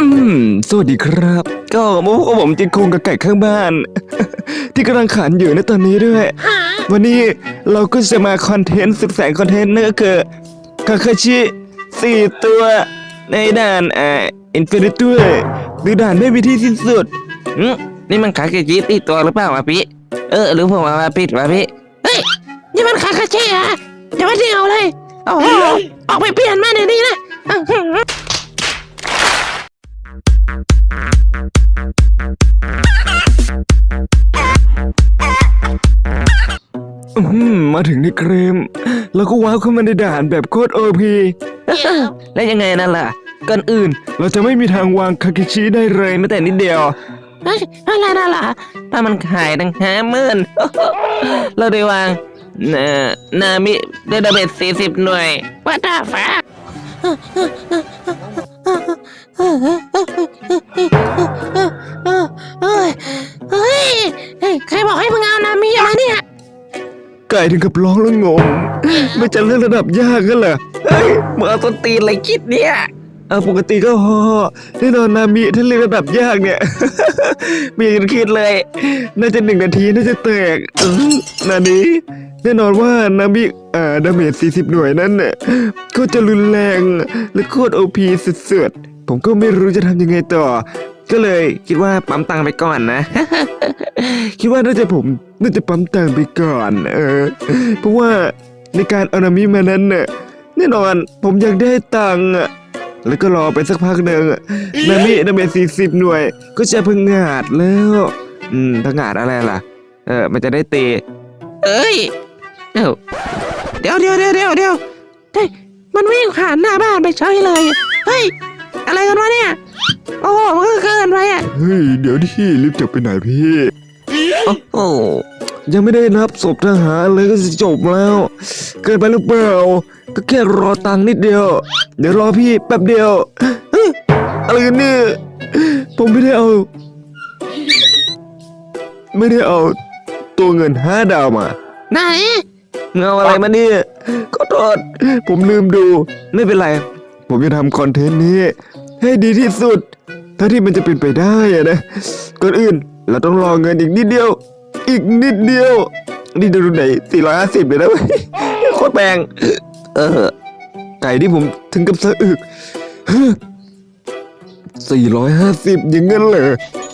อืม สวัสดีครับ ก็มาพบกับผมจินคุงกับไก่ข้างบ้าน ที่กำลังขันอยู่ในตอนนี้ด้วย วันนี้เราก็จะมาคอนเทนต์สุดแสนคอนเทนต์นั่นก็คือคาคาชิสี่ตัวในด่านอ่าอินฟินิตี้หรือด่านไม่มีที่สิ้นสุดอืมนี่มันขาเกจิตีตัวหรือเปล่าวะพี่ เออ หรือผมว่าผิดวะพี่ เฮ้ย นี่มันขาคาเช่อะอย่ามาเดียวเลยโอ้โหออกไปเปลี่ยนมาในนี้นะอื้อหือ อื้อหือมาถึงในเกมแล้วก็ว้าวเข้ามาในด่านแบบโคตรโอพี แล้วยังไงนั่นล่ะ ก่อนอื่นเราจะไม่มีทางวางคาคาชิได้เลยแม้แต่นิดเดียว เฮ้ยอะไรนั่นล่ะถ้ามันขายตั้งห้าหมื่น เราได้วางเอ่อนามิเดดาเบสสี่สิบหน่วย ว่าตาฟ้า เฮ้ยใครบอกให้มึงเอานามิมาเนี่ย ไก่ถึงกับร้องแล้วงง ไม่จะเล่นระดับยากกันเหรอเฮ้ยมึงเอาต้นตีนอะไรคิดเนี่ยเออปกติก็พอแน่นอนนามิถ้าเล่นระดับยากเนี่ยไม่อยากจะคิดเลย น่าจะหนึ่งนาทีน่าจะแตกเออนานี้แน่นอนว่านามิอ่าดาเมจ40 หน่วยนั้นเนี่ยก็จะรุนแรงและโคตรโอพีสุดๆ ผมก็ไม่รู้จะทำยังไงต่อ ก็เลยคิดว่าปั๊มตังค์ไปก่อนนะ คิดว่าน่าจะผมน่าจะปั๊มตังค์ไปก่อน เออ เพราะว่าในการเอานามิมานั้นเนี่ยแน่นอนผมอยากได้ตังค์อะแล้วก็รอไปสักพักหนึ่งอะนามินามิสี่สิบหน่วย ก็จะพังงาดแล้ว อืมพังงาดอะไรล่ะ เออ มันจะได้ตีเอ้ยเดี๋ยวเดี๋ยวเดี๋ยวเดี๋ยวเดี๋ยวเดี๋ยวเฮ้ยมันวิ่งผ่านหน้าบ้านไปเฉยเลย เฮ้ย อะไรกันวะเนี่ย โอ้โหมันก็เกินไปอะเฮ้ย เดี๋ยวที่รีบจบไปไหนพี่ โอ้โหยังไม่ได้นับศพทหารเลยก็จะจบแล้ว เกินไปหรือเปล่า ก็แค่รอตังค์นิดเดียว เดี๋ยวรอพี่แป๊บเดียวเฮ้ยอะไรกันเนี่ย ผมไม่ได้เอา ไม่ได้เอา ตัวเงินห้าดาวมา ไหน เงาอะไรมาเนี่ยขอโทษผมลืมดู ไม่เป็นไร ผมจะทำคอนเทนต์นี้ ให้ดีที่สุด ถ้าที่มันจะเป็นไปได้อะนะ ก่อนอื่นเราต้องรอเงินอีกนิดเดียว อีกนิดเดียว นี่ดูไหน450เลยนะเว้ยโคตรแพงเออ ไก่ที่ผมถึงกับสะอึก450อย่างเงี้นเหรอ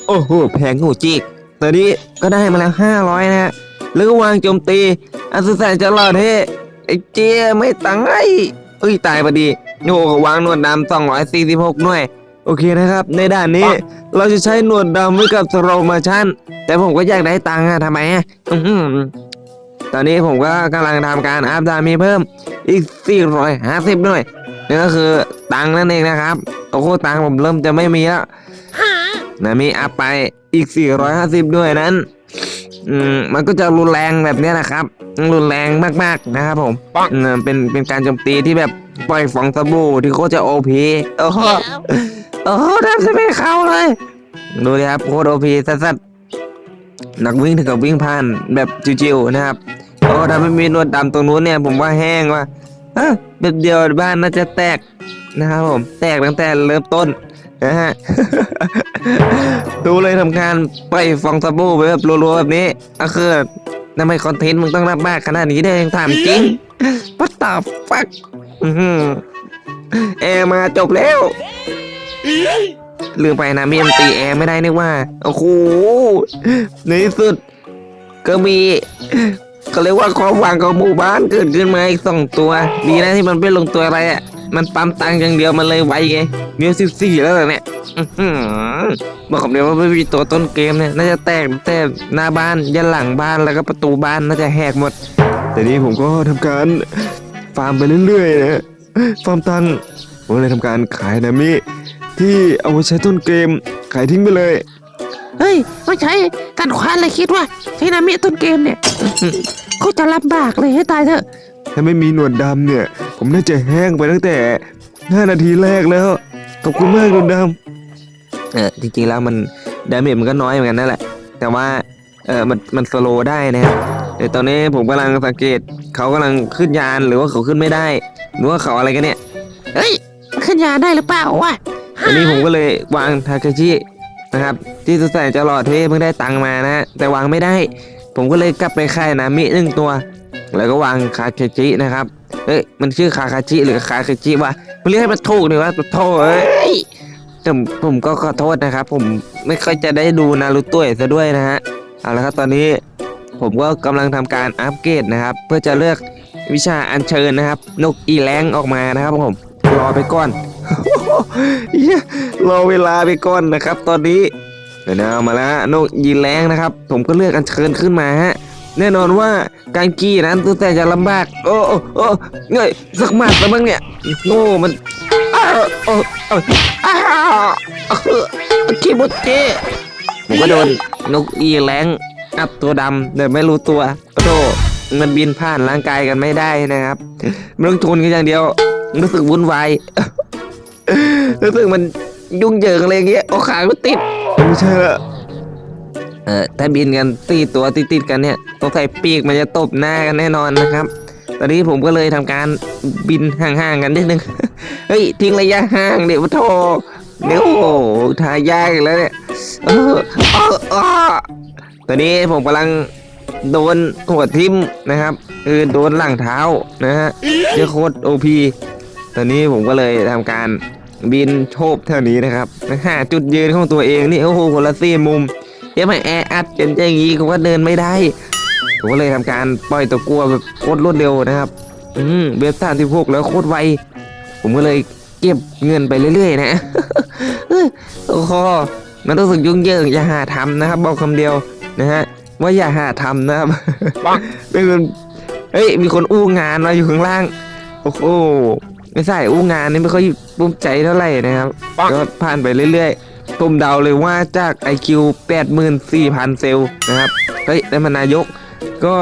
โอ้โห แพงโหจิกตอนนี้ก็ได้มาแล้วห้าร้อยนะฮะแล้วก็วางโจมตีอัศแสนจะรอดเฮ้ไอ้เจียไม่ตังไอ้เอ้ยตายพอดี โอ้โหวางหนวดดำสองร้อยสี่สิบหกหน่วย โอเคนะครับ ในด่านนี้เราจะใช้หนวดดำไว้กับสโลมาชันแต่ผมก็อยากได้ตังค์อะทำไมอะอื้อหือตอนนี้ผมก็กำลังทำการอัพดามีเพิ่มอีก 450หน่วยนี่ก็คือตังค์นั่นเองนะครับโอ้โหตังค์ผมเริ่มจะไม่มีแล้วนะมีอัพไปอีก 450ด้วยนั้น อืมมันก็จะรุนแรงแบบเนี้ยนะครับ รุนแรงมากๆนะครับผมอืมเป็นเป็นการโจมตีที่แบบ ปล่อยฟองสบู่ที่โคตรจะโอพีโอ้โหโอ้โหแทบจะไม่เข้าเลย ดูดิครับโคตรโอพีสัสๆนักวิ่งถึงกับวิ่งผ่านแบบจิวๆนะครับโอ้ถ้าไม่มีนวดดำตรงนู้นเนี่ยผมว่าแห้งว่ะเอ้อแบบเดียวบ้านน่าจะแตกนะครับผม แตกตั้งแต่เริ่มต้นนะฮะดูเลยทำการปล่อยฟองสบู่ไปแบบรัวๆแบบนี้ก็คือทำไมคอนเทนต์มึงต้องรับมากขนาดนี้ได้ยังถามจริง What the fuck อื้อหือแอร์มาจบแล้ว ลืมไปนะมีมตีแอร์ไม่ได้นึกว่า โอ้โห ในที่สุด ก็มี ก็เรียกว่าความหวังของหมู่บ้านเกิดขึ้นมาอีกสองตัว ดีนะที่มันไม่ลงตัวอะไรอะ มันปั๊มตังค์อย่างเดียวมันเลยไวไงมีสิบสี่แล้วเหรอเนี่ยอื้อหือบอกคำเดียวว่าไม่มีตัวต้นเกมเนี่ย น่าจะแตกแต่หน้าบ้านยันหลังบ้านแล้วก็ประตูบ้านน่าจะแหกหมด แต่นี้ผมก็ทำการ ฟาร์มไปเรื่อยๆนะฟาร์มตังค์ผมเลยทำการขายนามิที่เอาไว้ใช้ต้นเกมขายทิ้งไปเลย เฮ้ยไม่ใช่กันควานเลยคิดว่าใช้นามิต้นเกมเนี่ยก็จะลำบากเลยให้ตายเถอะ ถ้าไม่มีหนวดดำเนี่ย ผมน่าจะแห้งไปตั้งแต่ 5 นาทีแรกแล้ว ขอบคุณมากหนวดดเออจริงๆแล้วมันดาเมจมันก็น้อยเหมือนกันนั่นแหละ แต่ว่าเออมันมันสโลว์ได้นะครับ เดี๋ยวตอนนี้ผมกำลังสังเกตเขากำลังขึ้นยานหรือว่าเขาขึ้นไม่ได้ หรือว่าเขาอะไรกันเนี่ยเฮ้ย ขึ้นยานได้หรือเปล่าวะวันนี้ผมก็เลยวางทาเคชินะครับ ที่สุดแสนจะหล่อเท่เพิ่งได้ตังค์มานะแต่วางไม่ได้ ผมก็เลยกลับไปค่ายนามิหนึ่งตัว แล้วก็วางคาเคจินะครับเอ้ยมันชื่อคาคาจิหรือคาเคจิวะมันเรียกให้มันถูกดีวะโทษเอ้ยแต่ผมก็ขอโทษนะครับ ผมไม่ค่อยจะได้ดูนารูโตะซะด้วยนะฮะเอาละครับตอนนี้ ผมก็กำลังทำการอัปเกรดนะครับ เพื่อจะเลือกวิชาอัญเชิญนะครับ นกอีแรงออกมานะครับผมรอไปก่อนรอเวลาไปก่อนนะครับ ตอนนี้เดี๋ยวนะเอามาแล้วนกยีแรงนะครับ ผมก็เลือกอัญเชิญขึ้นมาฮะแน่นอนว่าการกี้นั้นตัวแต่จะลำบาก โอ้โอ้โอ้เงยสักหมัดแล้วมั้งเนี่ยโง่มันอ้าวโอ้โอ้อ้าวเออคิบุเจผมก็โดนนกอีแรง อัพตัวดำโดยไม่รู้ตัวโอ้โธ่มันบินผ่านร่างกายกันไม่ได้นะครับมันต้องชนกันอย่างเดียว รู้สึกวุ่นวายรู้สึกมันยุ่งเหยิงอะไรอย่างเงี้ยโอ้ขาก็ติดไม่ใช่ละเออถ้าบินกันตีตัวติดติดๆกันเนี่ยต้องใส่ปีกมันจะตบหน้ากันแน่นอนนะครับ ตอนนี้ผมก็เลยทำการบินห่างๆกันนิดนึงเฮ้ยทิ้งระยะห่างเดี๋ยวโทเดี๋ยวโอ้โหทายากอีกแล้วเนี่ยเออเออเออ ตอนนี้ผมกำลังโดนหัวทิมนะครับ คือโดนหลังเท้านะฮะเจ้าโคตรโอพีตอนนี้ผมก็เลยทำการบินโชบเท่านี้นะครับหาจุดยืนของตัวเองนี่โอ้โหคนละสี่มุมเดี๋ยวมาแออัดกันอย่างนี้ผมก็เดินไม่ได้ผมก็เลยทำการปล่อยตัวกลัวแบบโคตรรวดเร็วนะครับ อืมเว็บสามสิบหกแล้วโคตรไว ผมก็เลยเก็บเงินไปเรื่อย ๆ นะเอ้ยโอ้โหมันต้องสึกยุ่งเยิงอย่าหาทำนะครับ บอกคำเดียว นะฮะว่าอย่าหาทำนะครับเป็นคนเฮ้ยมีคนอู้งานมาอยู่ข้างล่าง โอ้โหไม่ใช่อู้งานนี่ไม่ค่อยปลุ้มใจเท่าไหร่นะครับก็ผ่านไปเรื่อยๆผมเดาเลยว่าจาก IQ 84,000 เซลล์นะครับเฮ้ยได้มานายกก็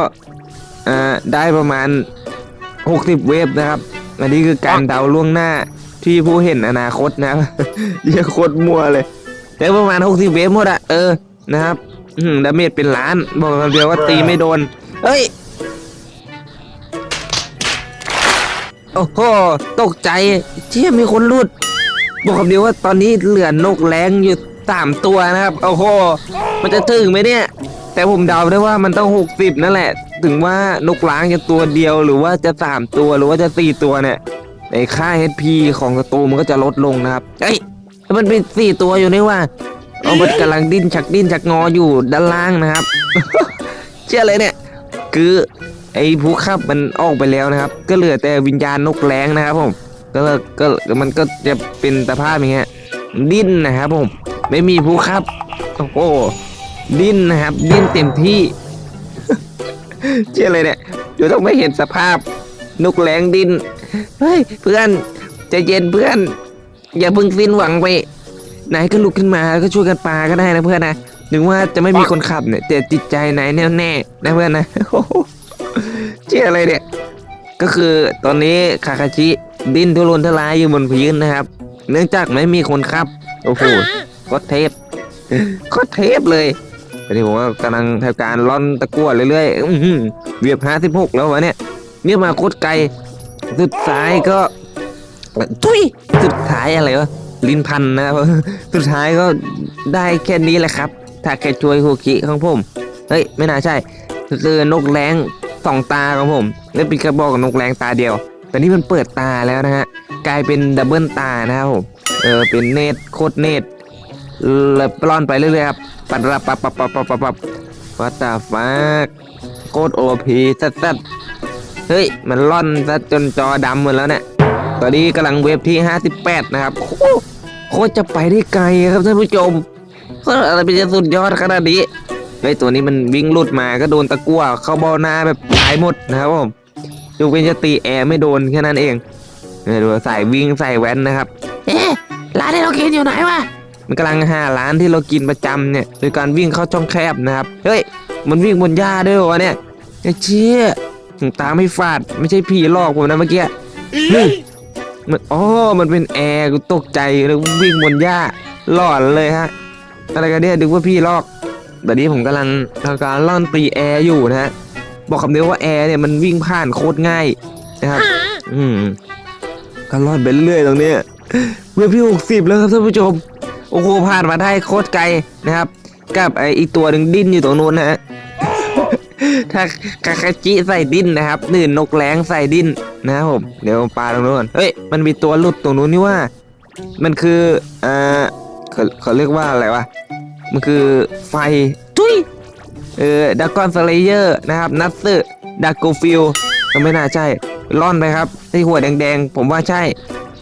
อ่าได้ประมาณ 60 เวฟนะครับ อันนี้คือการเดาล่วงหน้าที่ผู้เห็นอนาคตนะครับเหี้ยอะโคตรมัวเลยได้ประมาณ 60 เวฟหมดอะเออนะครับ อืมดาเมจเป็นล้าน บอกคำเดียวว่าตีไม่โดน เฮ้ย โอ้โห ตกใจ เชี่ยมีคนรุด บอกคำเดียวว่าตอนนี้เหลือนกแรงอยู่สามตัวนะครับ โอ้โห มันจะถึงไหมเนี่ย แต่ผมเดาได้ว่ามันต้องหกสิบนั่นแหละ ถึงว่านกล้างจะตัวเดียวหรือว่าจะสามตัวหรือว่าจะสี่ตัวเนี่ยไอ้ค่า HP ของศัตรูมันก็จะลดลงนะครับ เอ้ย มันเป็นสี่ตัวอยู่นี่ว่า เอมันกำลังดิ้นชักดิ้นชักงออยู่ด้านล่างนะครับ เชื่อเลยเนี่ย คือไอ้ผู้ขับมันออกไปแล้วนะครับ ก็เหลือแต่วิญญาณนกแรงนะครับผมก็ก็มันก็จะเป็นสภาพอย่างเงี้ยดิ้นนะครับผม ไม่มีผู้ขับโอ้โหดิ้นนะครับ ดิ้นเต็มที่ เชื่อเลยเนี่ยเดี๋ยวต้องไม่เห็นสภาพนกแรงดิ้นเฮ้ยเพื่อนใจะเย็นเพื่อน อย่าเพิ่งสิ้นหวังไป นายก็ลุกขึ้นมาแล้วก็ช่วยกันปาก็ได้นะเพื่อนนะถึงว่าจะไม่มีคนขับเนี่ยแต่จิตใจนายแน่วแน่นะเพื่อนนะเชื่ออะไรเนี่ย ก็คือตอนนี้คาคาชิดิ้นทุรนทุรายอยู่บนพื้นนะครับ เนื่องจากไม่มีคนขับ โอ้โหโคตรเทพโคตรเทพเลยตอนนี้ผมก็กำลังทำการล่อนตะกั่วเรื่อยๆอื้อหือเวียบห้าสิบหกแล้ววะเนี่ยเนี่ยมาโคตรไกล สุดท้ายก็ทุยสุดท้ายอะไรวะ ลิ้นพันนะครับสุดท้ายก็ได้แค่นี้แหละครับ ถ้าแค่ช่วยฮูกิของผม เฮ้ย ไม่น่าใช่ก็คือนกแรงสองตาของผมและเป็นกระบอกกับนกแรงตาเดียว แต่นี่มันเปิดตาแล้วนะฮะ กลายเป็นดับเบิลตานะครับผม เออ เป็นเนตโคตรเนตเลยปล้อนไปเรื่อยๆครับ ปัดรับปับปับปับปับปับปับวัตตาฟักโคตรโอพีสัสัดเฮ้ย มันล่อนซะจนจอดำหมดแล้วเนี่ย ตอนนี้กำลังเวฟที่ 58 นะครับ โอ้โหโคตรจะไปได้ไกลครับท่านผู้ชมโคตรอะไรเป็นจะสุดยอดขนาดนี้ไอ้ยตัวนี้มันวิ่งหลุดมาก็โดนตะกั่วเข้าเบ้าหน้าแบบตายหมดนะครับผมยกเว้นจะตีแอร์ไม่โดนแค่นั้นเองเนี่ยดูใส่วิ่งใส่แว้นนะครับ เอ๊ะร้านที่เรากินอยู่ไหนวะมันกำลังหาร้านที่เรากินประจำเนี่ยโดยการวิ่งเข้าช่องแคบนะครับเฮ้ยมันวิ่งบนหญ้าด้วยวะเนี่ยไอ้เชี่ยถึงตาไม่ฟาดไม่ใช่ผีหลอกผมนะเมื่อกี้เฮ้ย มันอ๋อมันเป็นแอร์กูตกใจแล้ววิ่งบนหญ้าหลอนเลยฮะ อะไรกันเนี่ยดึกว่าพี่ลอกตอนนี้ผมกำลังทำการล่อนตีแอร์อยู่นะฮะ บอกคำเดียวว่าแอร์เนี่ยมันวิ่งผ่านโคตรง่ายนะครับ อืมก็ล่อนไปเรื่อยๆตรงนี้ยเว็บที่หกสิบแล้วครับท่านผู้ชม โอ้โหผ่านมาได้โคตรไกลนะครับ กับไออีกตัวหนึ่งดิ้นอยู่ตรงนู้นนะฮะ ถ้าคาคาจิใส่ดินนะครับนื่นนกแรงใส่ดินนะครับผมเดี๋ยวปลาตรงนู้นก่อนเฮ้ยมันมีตัวหลุดตรงนู้นนี่ว่า มันคือเอ่อเขาเขาเรียกว่าอะไรวะมันคือไฟทุยเออดักกอนสเลเยอร์นะครับนัตสึดักโกฟิลก็ไม่น่าใช่ล่อนไปครับที่หัวแดงๆ ผมว่าใช่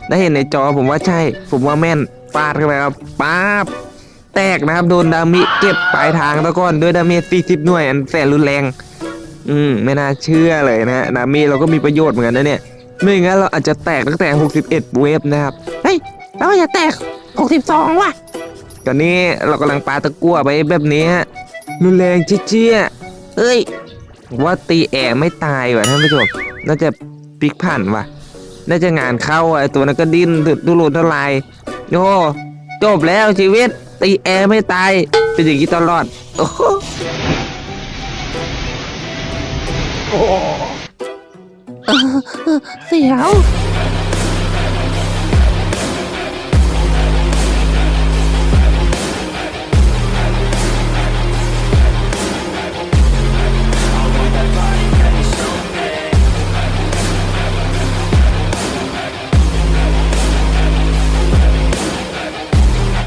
ได้เห็นในจอผมว่าใช่ ผมว่าแม่นฟาดเข้าไปครับป๊าบ แตกนะครับ โดนดามิเก็บปลายทางตะก้อนด้วยดาเมจ40 หน่วย อันแสนรุนแรง อืม ไม่น่าเชื่อเลยนะฮะดาเมจเราก็มีประโยชน์เหมือนกันนะเนี่ย ไม่งั้นเราอาจจะแตกตั้งแต่ 61 เวฟนะครับ เฮ้ย เราจะแตก 62 ว่ะ ตอนนี้เรากำลังปาตะกั่วไปแบบนี้ฮะ รุนแรงเจี๊ยเอ้ย ว่าตีแอไม่ตายว่ะท่านผู้ชม น่าจะพลิกผันว่ะ น่าจะงานเข้าไอตัวนั้นก็ดิ้นดุดุรุนทลายโอ้จบแล้วชีวิต ตีแอร์ไม่ตาย เป็นอย่างนี้ตลอด โอ้โหเสียว